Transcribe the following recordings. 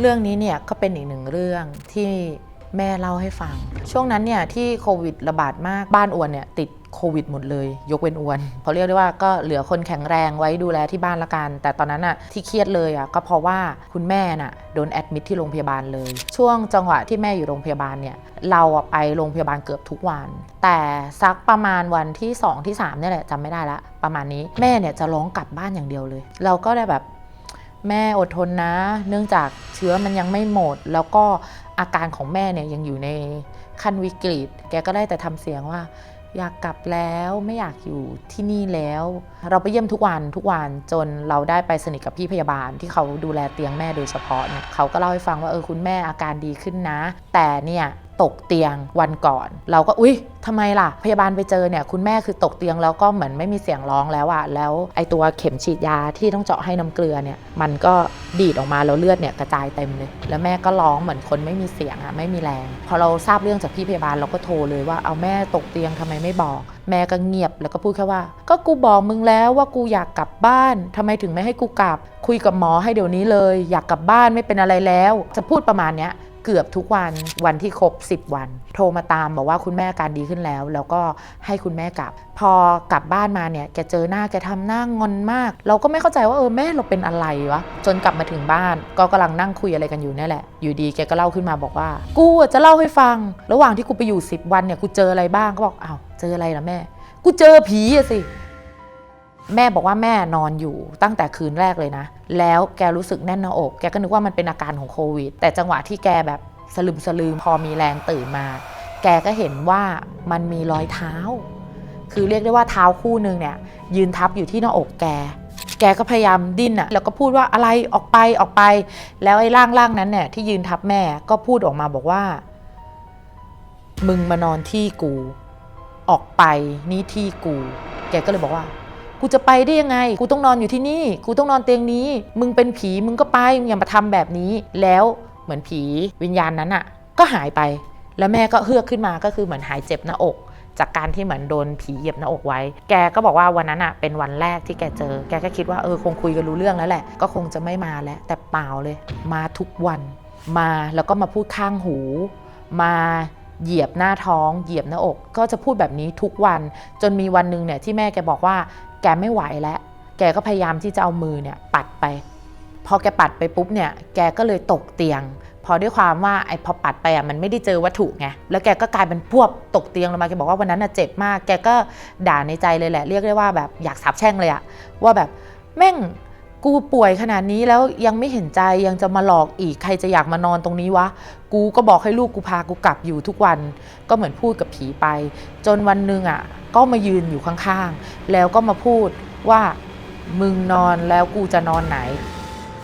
เรื่องนี้เนี่ยก็เป็นอีกหนึ่งเรื่องที่แม่เล่าให้ฟัง ช่วงนั้นเนี่ยที่โควิดระบาดมากบ้านอวนเนี่ยติดโควิดหมดเลย ยกเว้นอวนเขาเรียกได้ว่าก็เหลือคนแข็งแรงไว้ดูแลที่บ้านละกัน แต่ตอนนั้นอะที่เครียดเลยอะก็เพราะว่าคุณแม่น่ะโดนแอดมิทที่โรงพยาบาลเลย ช่วงจังหวะที่แม่อยู่โรงพยาบาลเนี่ยเราอะไปโรงพยาบาลเกือบทุกวัน แต่สักประมาณวันที่ 2 ที่3เนี่ยแหละจำไม่ได้ละประมาณนี้แม่เนี่ยจะร้องกลับบ้านอย่างเดียวเลย เราก็ได้แบบแม่อดทนนะ เนื่องจาก ชื้อมันยังไม่หมด แล้วก็อาการของแม่เนี่ยยังอยู่ในขั้นวิกฤต แกก็ได้แต่ทำเสียงว่าอยากกลับแล้วไม่อยากอยู่ที่นี่แล้ว เราไปเยี่ยมทุกวันทุกวันจนเราได้ไปสนิทกับพี่พยาบาลที่เขาดูแลเตียงแม่โดยเฉพาะเนี่ยเขาก็เล่าให้ฟังว่าเออคุณแม่อาการดีขึ้นนะ แต่เนี่ย ตกเตียงวันก่อน เราก็อุ๊ยทำไมล่ะ พยาบาลไปเจอเนี่ยคุณแม่คือตกเตียงแล้วก็เหมือนไม่มีเสียงร้องแล้วอะแล้วไอตัวเข็มฉีดยาที่ต้องเจาะให้น้ำเกลือเนี่ยมันก็ดีดออกมาแล้วเลือดเนี่ยกระจายเต็มเลย แล้วแม่ก็ร้องเหมือนคนไม่มีเสียงอะไม่มีแรง พอเราทราบเรื่องจากพี่พยาบาลเราก็โทรเลยว่าเอาแม่ตกเตียงทำไมไม่บอก แม่ก็เงียบแล้วก็พูดแค่ว่า ก็กูบอกมึงแล้วว่ากูอยากกลับบ้านทำไมถึงไม่ให้กูกลับ คุยกับหมอให้เดี๋ยวนี้เลย อยากกลับบ้านไม่เป็นอะไรแล้ว จะพูดประมาณเนี้ย เกือบทุกวันวันที่ครบ 10 วัน โทรมาตามบอกว่าคุณแม่อาการดีขึ้นแล้ว แล้วก็ให้คุณแม่กลับ พอกลับบ้านมาเนี่ยแกเจอหน้าแกทำหน้างอนมาก เราก็ไม่เข้าใจว่าเออแม่เราเป็นอะไรวะจนกลับมาถึงบ้าน ก็กำลังนั่งคุยอะไรกันอยู่นี่แหละ อยู่ดีแกก็เล่าขึ้นมาบอกว่า กูจะเล่าให้ฟัง ระหว่างที่กูไปอยู่ 10 วันเนี่ยกูเจออะไรบ้างก็บอกอ้าวเจออะไรล่ะแม่ กูเจอผีอะสิ แม่บอกว่าแม่นอนอยู่ตั้งแต่คืนแรกเลยนะ แล้วแกรู้สึกแน่นหน้าอก แกก็นึกว่ามันเป็นอาการของโควิด แต่จังหวะที่แกแบบสลึมสลืมพอมีแรงตื่นมา แกก็เห็นว่ามันมีรอยเท้า คือเรียกได้ว่าเท้าคู่หนึ่งเนี่ย ยืนทับอยู่ที่หน้าอกแก แกก็พยายามดิ้นอะแล้วก็พูดว่าอะไรออกไปออกไป แล้วไอ้ร่างร่างนั้นเนี่ยที่ยืนทับแม่ก็พูดออกมาบอกว่า มึงมานอนที่กู ออกไปนี่ที่กู แกก็เลยบอกว่า กูจะไปได้ยังไง กูต้องนอนอยู่ที่นี่ กูต้องนอนเตียงนี้ มึงเป็นผีมึงก็ไปมึงอย่ามาทำแบบนี้ แล้วเหมือนผีวิญญาณนั้นอะก็หายไป แล้วแม่ก็เฮือกขึ้นมาก็คือเหมือนหายเจ็บหน้าอก จากการที่เหมือนโดนผีเหยียบหน้าอกไว้ แกก็บอกว่าวันนั้นอะเป็นวันแรกที่แกเจอ แกก็คิดว่าเออคงคุยกันรู้เรื่องแล้วแหละ ก็คงจะไม่มาแล้ว แต่เปล่าเลย มาทุกวัน มาแล้วก็มาพูดข้างหู มา เหยียบหน้าท้อง เหยียบหน้าอก ก็จะพูดแบบนี้ทุกวัน จนมีวันหนึ่งเนี่ยที่แม่แกบอกว่า แกไม่ไหวแล้ว แกก็พยายามที่จะเอามือเนี่ยปัดไป พอแกปัดไปปุ๊บเนี่ยแกก็เลยตกเตียง พอด้วยความว่าไอ้พอปัดไปอะมันไม่ได้เจอวัตถุไงแล้วแกก็กลายเป็นพวกตกเตียงลงมาแกบอกว่าวันนั้นน่ะเจ็บมาก แกก็ด่าในใจเลยแหละ เรียกได้ว่าแบบอยากสาบแช่งเลยอะว่าแบบแม่ง กูป่วยขนาดนี้แล้วยังไม่เห็นใจยังจะมาหลอกอีกใครจะอยากมานอนตรงนี้วะ กูก็บอกให้ลูกกูพากูกลับอยู่ทุกวัน ก็เหมือนพูดกับผีไป จนวันหนึ่งอะ ก็มายืนอยู่ข้างๆ แล้วก็มาพูดว่ามึงนอนแล้วกูจะนอนไหน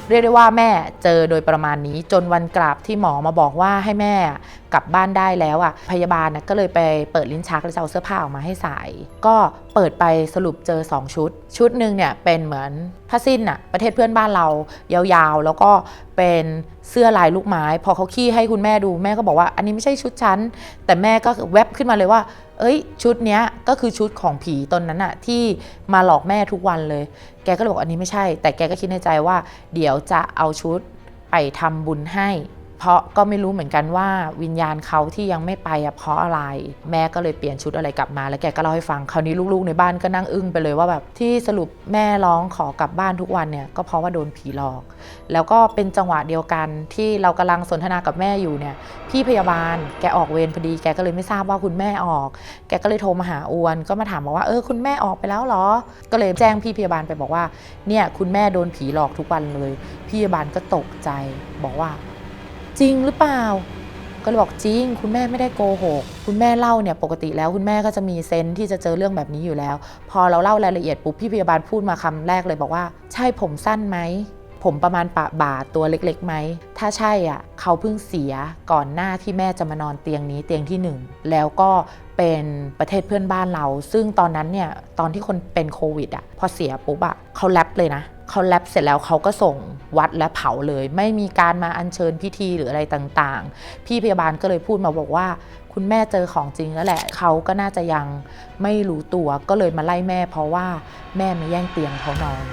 เรียกได้ว่าแม่เจอโดยประมาณนี้จนวันกลับที่หมอมาบอกว่าให้แม่ กลับบ้านได้แล้วอะพยาบาลนะก็เลยไปเปิดลิ้นชักแล้วจะเอาเสื้อผ้าออกมาให้ใส่ก็เปิดไปสรุปเจอ 2 ชุด ชุดหนึ่งเนี่ยเป็นเหมือนผ้าสิ้นอะประเทศเพื่อนบ้านเรายาวๆ แล้วก็เป็นเสื้อลายลูกไม้ พอเขาขี้ให้คุณแม่ดูแม่ก็บอกว่า อันนี้ไม่ใช่ชุดฉันแต่แม่ก็แวบขึ้นมาเลยว่า เอ้ย ชุดเนี้ยก็คือชุดของผีตนนั้นอะที่มาหลอกแม่ทุกวันเลย แกก็เลยบอกอันนี้ไม่ใช่ แต่แกก็คิดในใจว่า เดี๋ยวจะเอาชุดไปทำบุญให้ เพราะก็ไม่รู้เหมือนกันว่าวิญญาณเขาที่ยังไม่ไปอะเพราะอะไร แม่ก็เลยเปลี่ยนชุดอะไรกลับมาแล้วแกก็เล่าให้ฟังคราวนี้ลูกๆในบ้านก็นั่งอึ้งไปเลยว่าแบบที่สรุปแม่ร้องขอกลับบ้านทุกวันเนี่ยก็เพราะว่าโดนผีหลอก แล้วก็เป็นจังหวะเดียวกันที่เรากำลังสนทนากับแม่อยู่เนี่ยพี่พยาบาลแกออกเวรพอดีแกก็เลยไม่ทราบว่าคุณแม่ออก แกก็เลยโทรมาหาอวนก็มาถามบอกว่าเออคุณแม่ออกไปแล้วเหรอ ก็เลยแจ้งพี่พยาบาลไปบอกว่าเนี่ยคุณแม่โดนผีหลอกทุกวันเลยพี่พยาบาลก็ตกใจบอกว่า จริงหรือเปล่า ก็เลยบอกจริง คุณแม่ไม่ได้โกหก คุณแม่เล่าเนี่ยปกติแล้วคุณแม่ก็จะมีเซนส์ที่จะเจอเรื่องแบบนี้อยู่แล้ว พอเราเล่ารายละเอียดปุ๊บพี่พยาบาลพูดมาคำแรกเลยบอกว่า ใช่ผมสั้นไหม ผมประมาณปะบ่าตัวเล็กๆไหม ถ้าใช่อะเขาเพิ่งเสียก่อนหน้าที่แม่จะมานอนเตียงนี้เตียงที่หนึ่งแล้วก็เป็นประเทศเพื่อนบ้านเรา ซึ่งตอนนั้นเนี่ยตอนที่คนเป็นโควิดอะพอเสียปุ๊บอะเขาแลบเลยนะเขาแลบเสร็จแล้วเขาก็ส่งวัดและเผาเลย ไม่มีการมาอัญเชิญพิธีหรืออะไรต่างๆ พี่พยาบาลก็เลยพูดมาบอกว่า คุณแม่เจอของจริงแล้วแหละ เขาก็น่าจะยังไม่รู้ตัวก็เลยมาไล่แม่ เพราะว่าแม่มาแย่งเตียงเขานอน